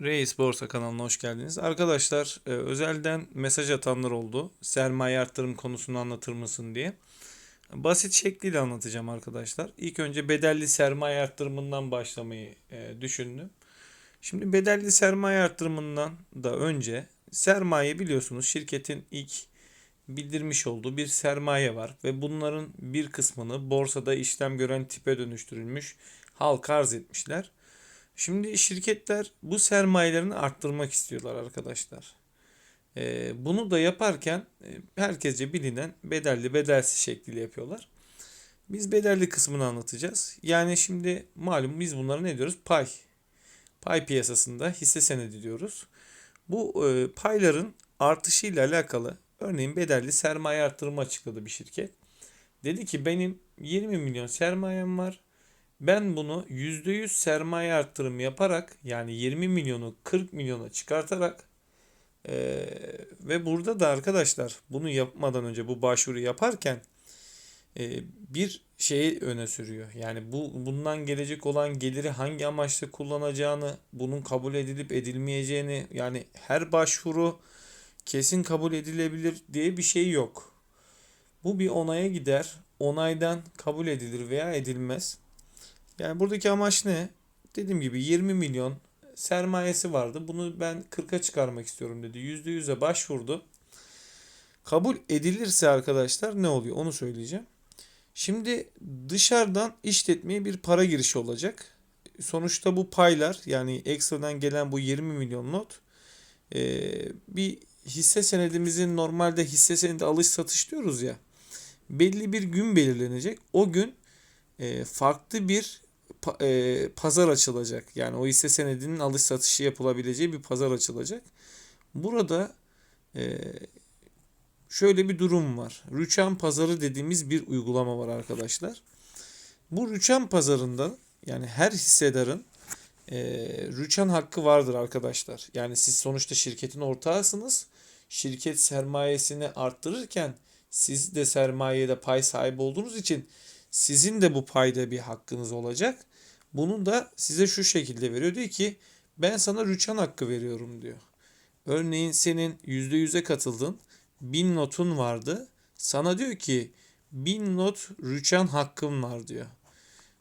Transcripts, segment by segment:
Reis Borsa kanalına hoş geldiniz. Arkadaşlar e, özelden mesaj atanlar oldu. Sermaye arttırım konusunu anlatır mısın diye. Basit şekliyle anlatacağım arkadaşlar. İlk önce bedelli sermaye arttırımından başlamayı e, düşündüm. Şimdi bedelli sermaye arttırımından da önce sermaye biliyorsunuz şirketin ilk bildirmiş olduğu bir sermaye var ve bunların bir kısmını borsada işlem gören tipe dönüştürülmüş halka arz etmişler. Şimdi şirketler bu sermayelerini arttırmak istiyorlar arkadaşlar. Ee, bunu da yaparken e, herkesce bilinen bedelli bedelsiz şekliyle yapıyorlar. Biz bedelli kısmını anlatacağız. Yani şimdi malum biz bunlara ne diyoruz? Pay. Pay piyasasında hisse senedi diyoruz. Bu e, payların artışıyla alakalı örneğin bedelli sermaye arttırımı açıkladı bir şirket. Dedi ki benim 20 milyon sermayem var. Ben bunu %100 sermaye arttırım yaparak yani 20 milyonu 40 milyona çıkartarak eee, ve burada da arkadaşlar bunu yapmadan önce bu başvuru yaparken eee, bir şeyi öne sürüyor. Yani bu bundan gelecek olan geliri hangi amaçla kullanacağını, bunun kabul edilip edilmeyeceğini yani her başvuru kesin kabul edilebilir diye bir şey yok. Bu bir onaya gider. Onaydan kabul edilir veya edilmez. Yani buradaki amaç ne? Dediğim gibi 20 milyon sermayesi vardı. Bunu ben 40'a çıkarmak istiyorum dedi. %100'e başvurdu. Kabul edilirse arkadaşlar ne oluyor? Onu söyleyeceğim. Şimdi dışarıdan işletmeye bir para girişi olacak. Sonuçta bu paylar yani ekstradan gelen bu 20 milyon not eee, bir hisse senedimizin normalde hisse senedi alış satış diyoruz ya belli bir gün belirlenecek. O gün e, farklı bir e, pazar açılacak. Yani o hisse senedinin alış satışı yapılabileceği bir pazar açılacak. Burada e, şöyle bir durum var. Rüçhan pazarı dediğimiz bir uygulama var arkadaşlar. Bu rüçhan pazarında yani her hissedarın e, rüçhan hakkı vardır arkadaşlar. Yani siz sonuçta şirketin ortağısınız. Şirket sermayesini arttırırken siz de sermayede pay sahibi olduğunuz için sizin de bu payda bir hakkınız olacak. Bunu da size şu şekilde veriyor. Diyor ki ben sana rüçhan hakkı veriyorum diyor. Örneğin senin %100'e katıldın. 1000 notun vardı. Sana diyor ki 1000 not rüçhan hakkım var diyor.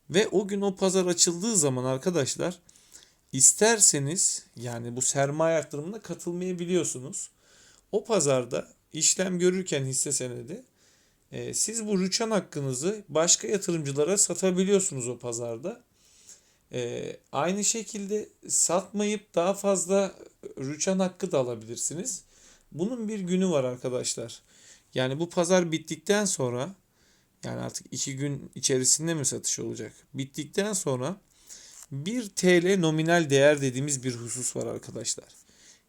Ve o gün o pazar açıldığı zaman arkadaşlar isterseniz yani bu sermaye arttırımına katılmayabiliyorsunuz. O pazarda işlem görürken hisse senedi siz bu rüçhan hakkınızı başka yatırımcılara satabiliyorsunuz o pazarda. E, aynı şekilde satmayıp daha fazla rüçhan hakkı da alabilirsiniz. Bunun bir günü var arkadaşlar. Yani bu pazar bittikten sonra yani artık iki gün içerisinde mi satış olacak? Bittikten sonra 1 TL nominal değer dediğimiz bir husus var arkadaşlar.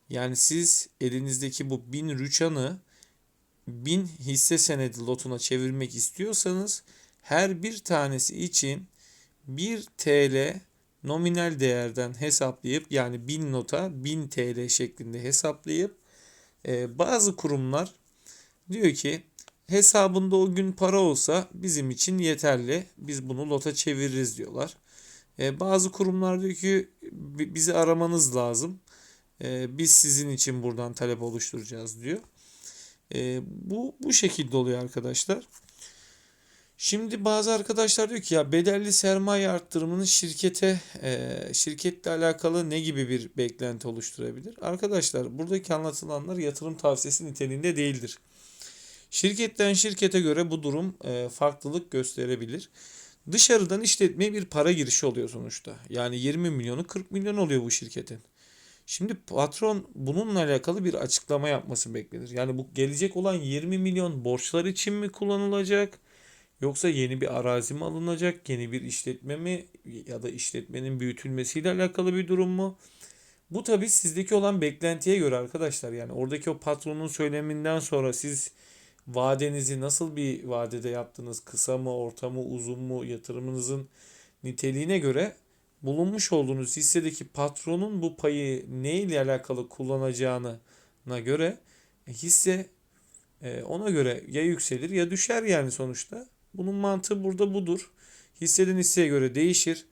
Yani siz elinizdeki bu 1000 rüçhanı 1000 hisse senedi lotuna çevirmek istiyorsanız her bir tanesi için 1 TL nominal değerden hesaplayıp yani 1000 nota 1000 TL şeklinde hesaplayıp e, bazı kurumlar diyor ki hesabında o gün para olsa bizim için yeterli. Biz bunu lota çeviririz diyorlar. E, bazı kurumlar diyor ki "Bi- bizi aramanız lazım. E, biz sizin için buradan talep oluşturacağız diyor. E, bu bu şekilde oluyor arkadaşlar. Şimdi bazı arkadaşlar diyor ki ya bedelli sermaye arttırımının şirkete e, şirketle alakalı ne gibi bir beklenti oluşturabilir? Arkadaşlar buradaki anlatılanlar yatırım tavsiyesi niteliğinde değildir. Şirketten şirkete göre bu durum e, farklılık gösterebilir. Dışarıdan işletmeye bir para girişi oluyor sonuçta. Yani 20 milyonu 40 milyon oluyor bu şirketin. Şimdi patron bununla alakalı bir açıklama yapması beklenir. Yani bu gelecek olan 20 milyon borçlar için mi kullanılacak? Yoksa yeni bir arazi mi alınacak? Yeni bir işletme mi? Ya da işletmenin büyütülmesiyle alakalı bir durum mu? Bu tabii sizdeki olan beklentiye göre arkadaşlar. Yani oradaki o patronun söyleminden sonra siz vadenizi nasıl bir vadede yaptınız? Kısa mı, orta mı, uzun mu? Yatırımınızın niteliğine göre bulunmuş olduğunuz hissedeki patronun bu payı ne ile alakalı kullanacağına göre e, hisse e, ona göre ya yükselir ya düşer yani sonuçta. Bunun mantığı burada budur. Hisseden hisseye göre değişir.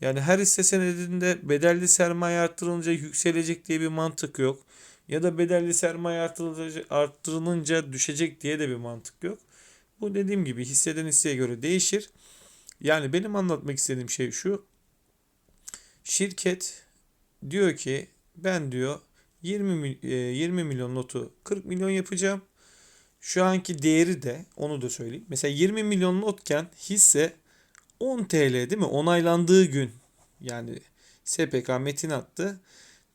Yani her hisse senedinde bedelli sermaye arttırılınca yükselecek diye bir mantık yok. Ya da bedelli sermaye arttırılınca, düşecek diye de bir mantık yok. Bu dediğim gibi hisseden hisseye göre değişir. Yani benim anlatmak istediğim şey şu. Şirket diyor ki ben diyor 20 mil- e, 20 milyon notu 40 milyon yapacağım. Şu anki değeri de onu da söyleyeyim. Mesela 20 milyon notken hisse 10 TL değil mi? Onaylandığı gün yani SPK metin attı.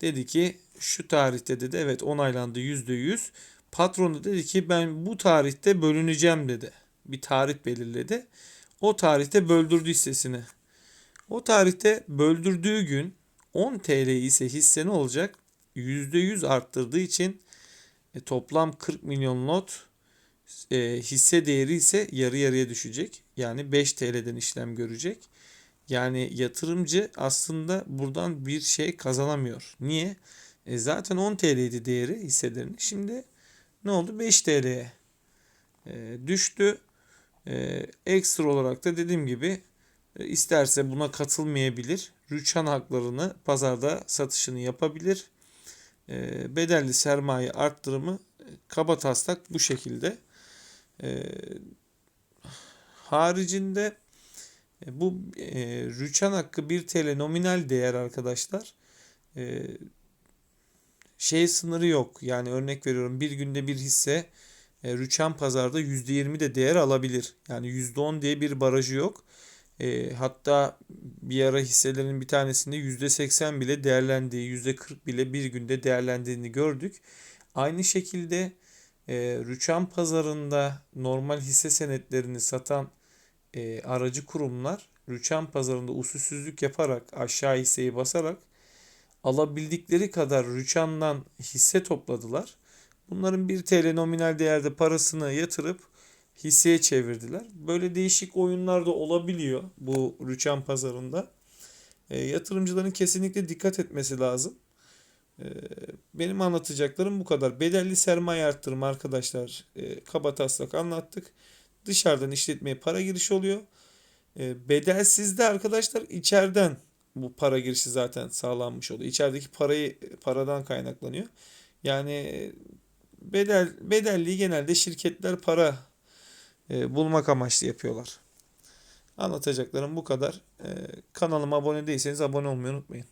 Dedi ki şu tarihte dedi evet onaylandı %100. Patron da dedi ki ben bu tarihte bölüneceğim dedi. Bir tarih belirledi. O tarihte böldürdü hissesini. O tarihte böldürdüğü gün 10 TL ise hisse ne olacak? %100 arttırdığı için e, toplam 40 milyon lot e, hisse değeri ise yarı yarıya düşecek. Yani 5 TL'den işlem görecek. Yani yatırımcı aslında buradan bir şey kazanamıyor. Niye? E, zaten 10 TL'ydi değeri hisselerin. Şimdi ne oldu? 5 TL'ye e, düştü. E, ekstra olarak da dediğim gibi isterse buna katılmayabilir. Rüçhan haklarını pazarda satışını yapabilir. E, bedelli sermaye arttırımı e, kaba taslak bu şekilde. E, haricinde e, bu e, rüçhan hakkı 1 TL nominal değer arkadaşlar. E, şey sınırı yok. Yani örnek veriyorum bir günde bir hisse e, rüçhan pazarda %20 de değer alabilir. Yani %10 diye bir barajı yok. E, hatta bir ara hisselerin bir tanesinde %80 bile değerlendiği, %40 bile bir günde değerlendiğini gördük. Aynı şekilde e, rüçhan pazarında normal hisse senetlerini satan e, aracı kurumlar rüçhan pazarında usulsüzlük yaparak aşağı hisseyi basarak alabildikleri kadar rüçhandan hisse topladılar. Bunların 1 TL nominal değerde parasını yatırıp hisseye çevirdiler. Böyle değişik oyunlar da olabiliyor bu rüçhan pazarında. E, yatırımcıların kesinlikle dikkat etmesi lazım. E, benim anlatacaklarım bu kadar. Bedelli sermaye arttırma arkadaşlar e, kaba anlattık. Dışarıdan işletmeye para girişi oluyor. E, bedelsizde arkadaşlar içeriden bu para girişi zaten sağlanmış oluyor. İçerideki parayı paradan kaynaklanıyor. Yani bedel bedelliği genelde şirketler para bulmak amaçlı yapıyorlar. Anlatacaklarım bu kadar. E, kanalıma abone değilseniz abone olmayı unutmayın.